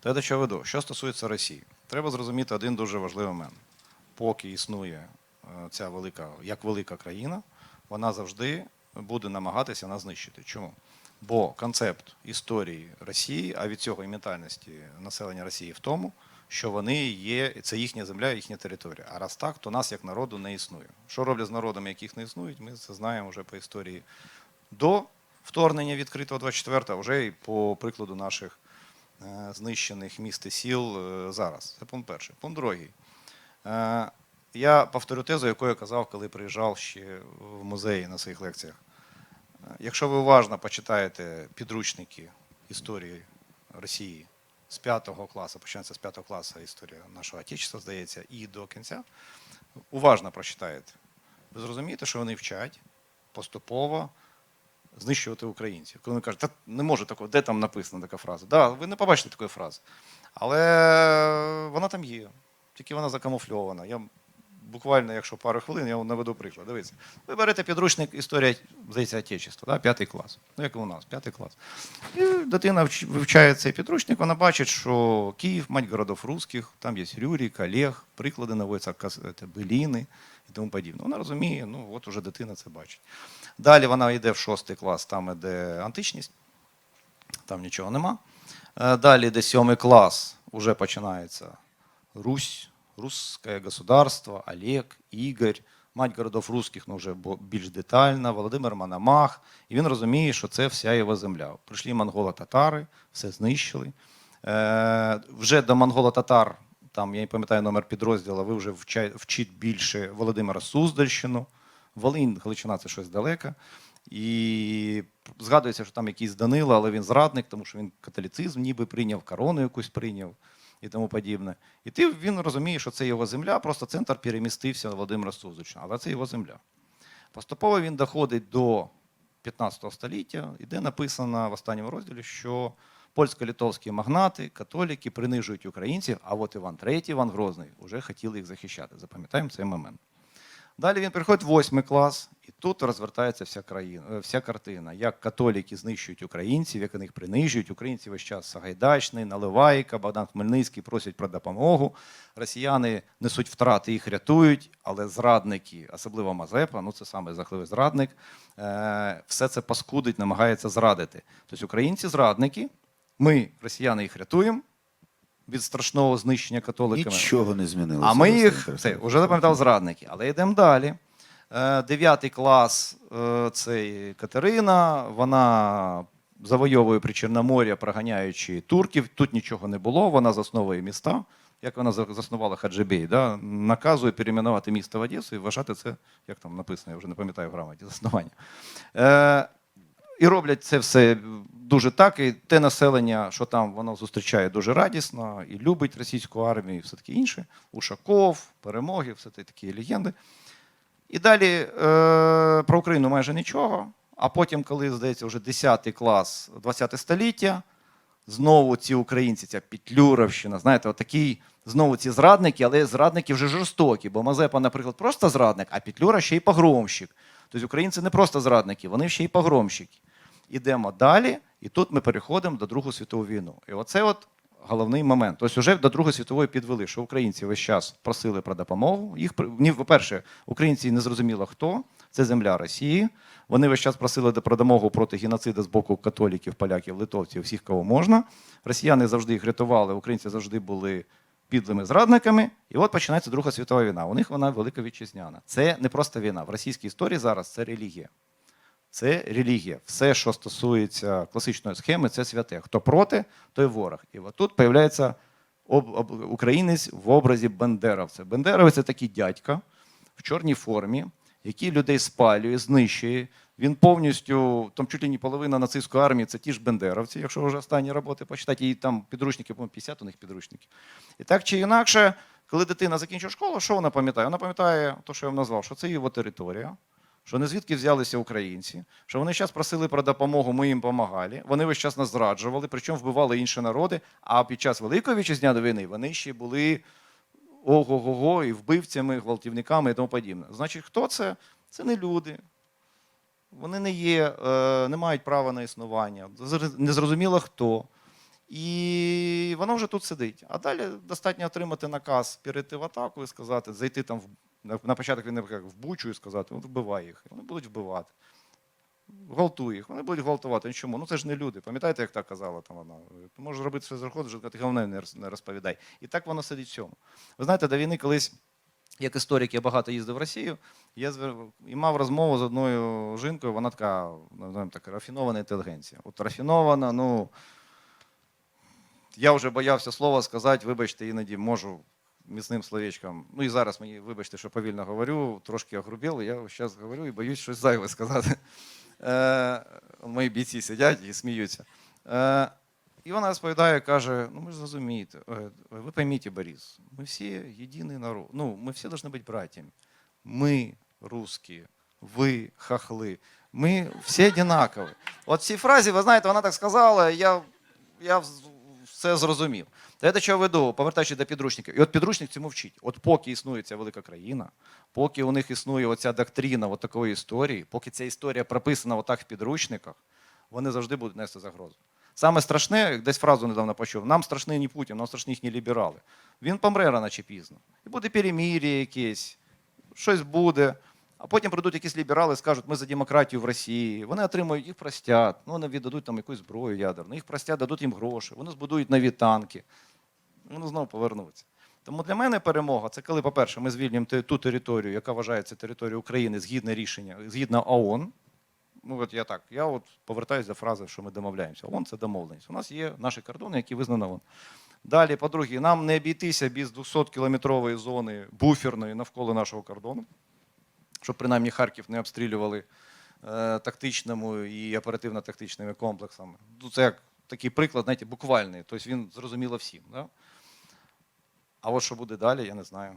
То я до чого веду? Що стосується Росії, треба зрозуміти один дуже важливий момент. Поки існує е, ця велика, як велика країна, вона завжди буде намагатися нас знищити. Чому? Бо концепт історії Росії, а від цього і ментальності населення Росії в тому, що вони є, це їхня земля, їхня територія. А раз так, то нас як народу не існує. Що роблять з народами, яких не існують, ми це знаємо вже по історії до вторгнення відкритого 24-го, вже і по прикладу наших знищених міст і сіл е, зараз. Це пункт перший. Пункт другий. Е, Я повторю тезу, яку я казав, коли приїжджав ще в музеї на своїх лекціях. Е, Якщо ви уважно почитаєте підручники історії Росії з 5 класу, починається з 5 класу історія нашого Отечества, здається, і до кінця, уважно прочитаєте, ви зрозумієте, що вони вчать поступово знищувати українців. Коли вони кажуть, та не може такого, де там написана така фраза? Да, ви не побачите такої фрази. Але вона там є, тільки вона закамуфльована. Я буквально, якщо пару хвилин, я вам наведу приклад. Дивіться, ви берете підручник історія, здається, Отечества, да, п'ятий клас. Ну, як і у нас, п'ятий клас. І дитина вивчає цей підручник, вона бачить, що Київ, мать городов русських, там є Рюрік, Олег, приклади наводяться, Беліни і тому подібне. Вона розуміє, ну от уже дитина це бачить. Далі вона йде в шостий клас, там іде античність, там нічого нема. Е, Далі йде сьомий клас, вже починається Русь, Русське государство, Олег, Ігор, мать городов русських, ну вже більш детально, Володимир Мономах. І він розуміє, що це вся його земля. Прийшли монголо-татари, все знищили. Е, вже до монголо-татар, там я не пам'ятаю номер підрозділу, ви вже вчить більше Володимира Суздальщину. Волинь, Галичина це щось далеке. І згадується, що там якийсь Данило, але він зрадник, тому що він католіцизм ніби прийняв, корону якусь прийняв і тому подібне. І ти, він розуміє, що це його земля, просто центр перемістився Володимира Сузича, але це його земля. Поступово він доходить до 15 століття, і де написано в останньому розділі, що польсько-литовські магнати, католіки принижують українців, а от Іван III, Іван Грозний вже хотіли їх захищати. Запам'ятаємо цей момент. Далі він приходить в восьмий клас, і тут розвертається вся країна, е, вся картина, як католіки знищують українців, як вони їх принижують. Українці весь час Сагайдачний, Наливайка, Богдан Хмельницький просять про допомогу. Росіяни несуть втрати, їх рятують, але зрадники, особливо Мазепа, ну це саме жахливий зрадник, е, все це паскудить, намагається зрадити. Тобто українці зрадники, ми, росіяни, їх рятуємо від страшного знищення католиками. Нічого не змінилося. А ми їх все, вже запам'ятали зрадники. Але йдемо далі. Е, Дев'ятий клас е, це Катерина. Вона завойовує при Чорномор'я, проганяючи турків. Тут нічого не було. Вона засновує міста. Як вона заснувала Хаджибей, да? наказує перейменувати місто в Одесу і вважати це, як там написано, я вже не пам'ятаю в грамоті заснування. Е, і роблять це все дуже так. І те населення, що там воно зустрічає дуже радісно і любить російську армію, і все таке інше. Ушаков, перемоги, все такі легенди. І далі е, про Україну майже нічого. А потім, коли, здається, вже 10 клас 20 століття, знову ці українці, ця Петлюровщина, знаєте, отакі, знову ці зрадники, але зрадники вже жорстокі, бо Мазепа, наприклад, просто зрадник, а Петлюра ще й погромщик. Тобто українці не просто зрадники, вони ще й погромщики. Ідемо далі, і тут ми переходимо до Другу світову війну. І оце от головний момент. Тобто, вже до Другої світової підвели, що українці весь час просили про допомогу. Їх по-перше, українці не зрозуміло хто. Це земля Росії. Вони весь час просили про допомогу проти геноциду з боку католіків, поляків, литовців, всіх, кого можна. Росіяни завжди їх рятували, українці завжди були підлими зрадниками. І от починається Друга світова війна. У них вона велика вітчизняна. Це не просто війна. В російській історії зараз це релігія. Це релігія. Все, що стосується класичної схеми, це святе. Хто проти, той ворог. І от тут з'являється об, об, українець в образі бандеровця. Бандеровець це такий дядька в чорній формі, який людей спалює, знищує. Він повністю, там чуть ли не половина нацистської армії, це ті ж бендеровці, якщо вже останні роботи почитати, і там підручники, по-моєму, 50 у них підручників. І так чи інакше, коли дитина закінчує школу, що вона пам'ятає? Вона пам'ятає те, що я вам назвав, що це його територія, що не звідки взялися українці, що вони зараз просили про допомогу, ми їм допомагали. Вони весь час нас зраджували, причому вбивали інші народи. А під час Великої вітчизняної війни вони ще були ого-го-го і вбивцями, гвалтівниками і тому подібне. Значить, хто це? Це не люди. Вони не є, е, не мають права на існування. Зр- Незрозуміло хто. І воно вже тут сидить. А далі достатньо отримати наказ перейти в атаку і сказати, зайти там в, на, початок війни як в Бучу і сказати, «От вбивай їх. Вони будуть вбивати. Гвалтуй їх, вони будуть гвалтувати. Ну чому? Ну це ж не люди. Пам'ятаєте, як так казала там вона? Ти можеш робити все заходу, що ти головне не не розповідай. І так воно сидить в цьому. Ви знаєте, до війни колись, як історик, я багато їздив в Росію, я звер- і мав розмову з одною жінкою, вона така, називаємо так, рафінована інтелігенція. От рафінована, ну. Я вже боявся слова сказати, вибачте, іноді можу міцним словечком. Ну і зараз мені, вибачте, що повільно говорю, трошки огрубів, я зараз говорю і боюсь щось зайве сказати. Е, мої бійці сидять і сміються. Е, і вона розповідає, каже: ну ви ж зрозумієте, е, ви пойміть, Борис, ми всі єдиний народ. Ну, ми всі повинні бути братьями. Ми, русські, ви, хахли, ми всі однакові. От цій фразі, ви знаєте, вона так сказала, я, я все зрозумів. Та я до чого веду, повертаючись до підручників. І от підручник цьому вчить. От поки існує ця велика країна, поки у них існує оця доктрина от такої історії, поки ця історія прописана отак в підручниках, вони завжди будуть нести загрозу. Саме страшне, десь фразу недавно почув, нам страшний не Путін, нам страшні їхні ліберали. Він помре рано чи пізно. І буде перемір'я якесь, щось буде. А потім прийдуть якісь ліберали скажуть, ми за демократію в Росії. Вони отримують, їх простять, ну, вони віддадуть там якусь зброю ядерну, їх простять, дадуть їм гроші, вони збудують нові танки. Вони знову повернуться. Тому для мене перемога це коли, по-перше, ми звільнимо те- ту територію, яка вважається територією України згідно рішення, згідно ООН. Ну, от я так, я от повертаюся до фрази, що ми домовляємося. ООН це домовленість. У нас є наші кордони, які визнані ООН. Далі, по-друге, нам не обійтися без 200-кілометрової зони буферної навколо нашого кордону, щоб принаймні Харків не обстрілювали е, тактичному і оперативно-тактичними комплексами. Ну, це як такий приклад, знаєте, буквальний. Тобто він зрозуміло всім. Да? А от що буде далі, я не знаю.